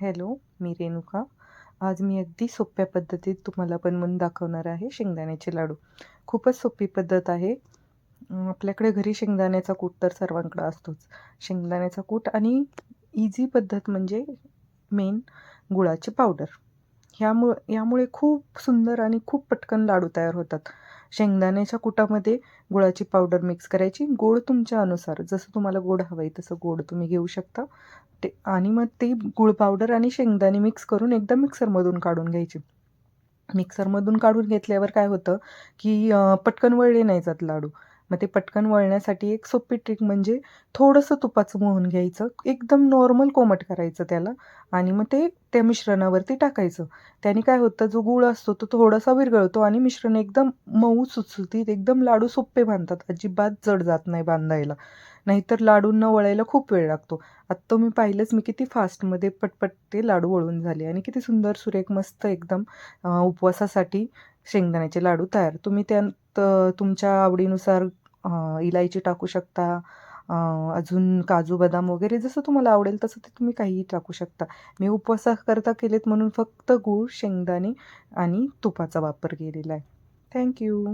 Hello मी रेणुका. आज मी अगदी सोप्या पद्धतीत तुम्हाला बनवून दाखवणार आहे शेंगदाण्याचे लाडू. खूपच सोपी पद्धत आहे. आपल्याकडे घरी शेंगदाण्याचा कूट तर सर्वांकडे असतोच. शेंगदाण्याचा कूट आणि इझी पद्धत म्हणजे मेन गुळाची पावडर ह्यामुळ यामुळे खूप सुंदर आणि खूप पटकन लाडू तयार होतात. शेंगदाण्याच्या कुटामध्ये गुळाची पावडर मिक्स करायची. गोड तुमच्या अनुसार जसं तुम्हाला गोड हवं आहे तसं गोड तुम्ही घेऊ शकता. ते आणि मग ते गुळ पावडर आणि शेंगदाणे मिक्स करून एकदम मिक्सरमधून काढून घ्यायची. मिक्सरमधून काढून घेतल्यावर काय होतं की पटकन वळले नाही जात लाडू. मग ते पटकन वळण्यासाठी एक सोपी ट्रिक म्हणजे थोडंसं तुपाचं मोहन घ्यायचं. एकदम नॉर्मल कोमट करायचं त्याला आणि मग ते त्या मिश्रणावरती टाकायचं. त्याने काय होतं जो गूळ असतो तो थोडासा विरगळतो आणि मिश्रण एकदम मऊ सुटसुटीत एकदम लाडू सोपे बांधतात. अजिबात जड जात नाही बांधायला. नाहीतर लाडूंना वळायला खूप वेळ लागतो. आत्ता मी पाहिलंच मी किती फास्टमध्ये पटपट ते लाडू वळून झाले आणि किती सुंदर सुरेख मस्त एकदम उपवासासाठी शेंगदाण्याचे लाडू तयार. तुम्ही त्या तुमच्या आवडीनुसार इलायची टाकू शकता. अजून काजू बदाम वगैरे जसं तुम्हाला आवडेल तसं ते तुम्ही काहीही टाकू शकता. मी उपवासाकरता केलेत म्हणून फक्त गूळ शेंगदाणे आणि तुपाचा वापर केलेला आहे. थँक्यू